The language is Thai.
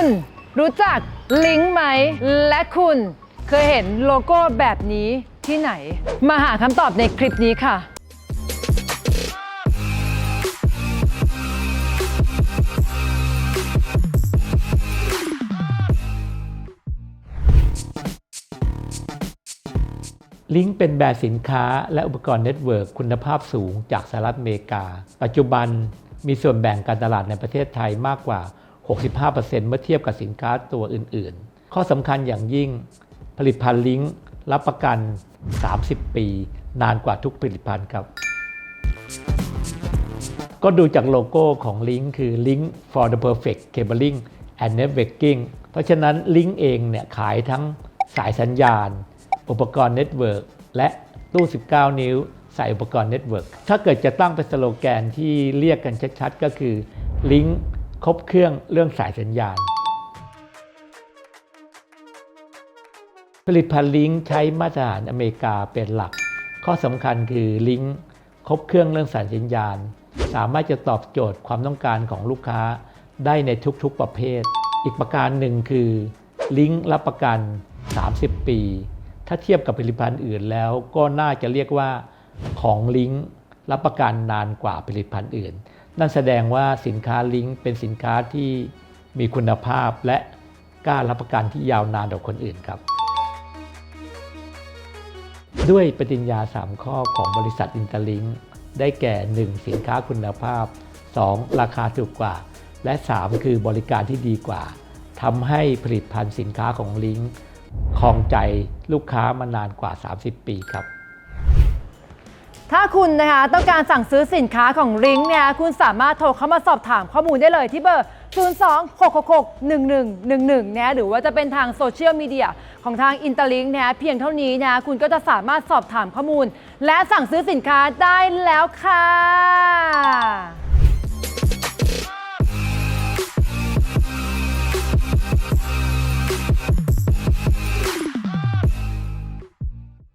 คุณรู้จักลิงก์ไหม และคุณเคยเห็นโลโก้แบบนี้ที่ไหน มาหาคำตอบในคลิปนี้ค่ะ ลิงก์เป็นแบรนด์สินค้าและอุปกรณ์เน็ตเวิร์กคุณภาพสูงจากสหรัฐอเมริกา ปัจจุบันมีส่วนแบ่งการตลาดในประเทศไทยมากกว่า 65%เมื่อเทียบกับสินค้าตัวอื่นๆ ข้อสำคัญอย่างยิ่งผลิตภัณฑ์ลิงก์รับประกัน 30 ปี นานกว่าทุกผลิตภัณฑ์ครับ ก็ดูจากโลโก้ของ Link คือ Link for the perfect cabling and networking เพราะฉะนั้น Link เองเนี่ยขายทั้งสายสัญญาณ อุปกรณ์เน็ตเวิร์กและตู้ 19 นิ้วใส่อุปกรณ์เน็ตเวิร์กถ้าเกิดจะตั้งเป็นสโลแกนที่เรียกกันชัดๆ ก็คือ Link ครบเครื่องเรื่องสายสัญญาณ ผลิตภัณฑ์ลิงก์ใช้มาตรฐานอเมริกาเป็นหลัก ข้อสำคัญคือลิงก์ครบเครื่องเรื่องสายสัญญาณ สามารถจะตอบโจทย์ความต้องการของลูกค้าได้ในทุกๆประเภท อีกประการหนึ่งคือลิงก์รับประกัน 30 ปี ถ้าเทียบกับผลิตภัณฑ์อื่นแล้วก็น่าจะเรียกว่าของลิงก์รับประกันนานกว่าผลิตภัณฑ์อื่น นั่นแสดงว่าสินค้าลิงก์เป็นสินค้าที่มีคุณภาพและกล้ารับประกันที่ยาวนานกว่าคนอื่นครับ ด้วยปฏิญญา 3 ข้อของบริษัทอินเตอร์ลิงได้แก่ 1. สินค้าคุณภาพ 2. ราคาถูกกว่า และ 3 คือบริการที่ดีกว่าทำให้ผลิตภัณฑ์สินค้าของลิงครองใจลูกค้ามานานกว่า 30 ปีครับ ถ้าคุณนะคะต้องการสั่งซื้อสินค้าของริงก์เนี่ยคุณสามารถโทรเข้ามาสอบถามข้อมูลได้เลยที่เบอร์ 026661111นี่ยหรือว่าจะเป็นทางโซเชียลมีเดียของทางอินเตอร์ลิงนี่เพียงเท่านี้นะคุณก็จะสามารถสอบถามข้อมูล และสั่งซื้อสินค้าได้แล้วค่ะ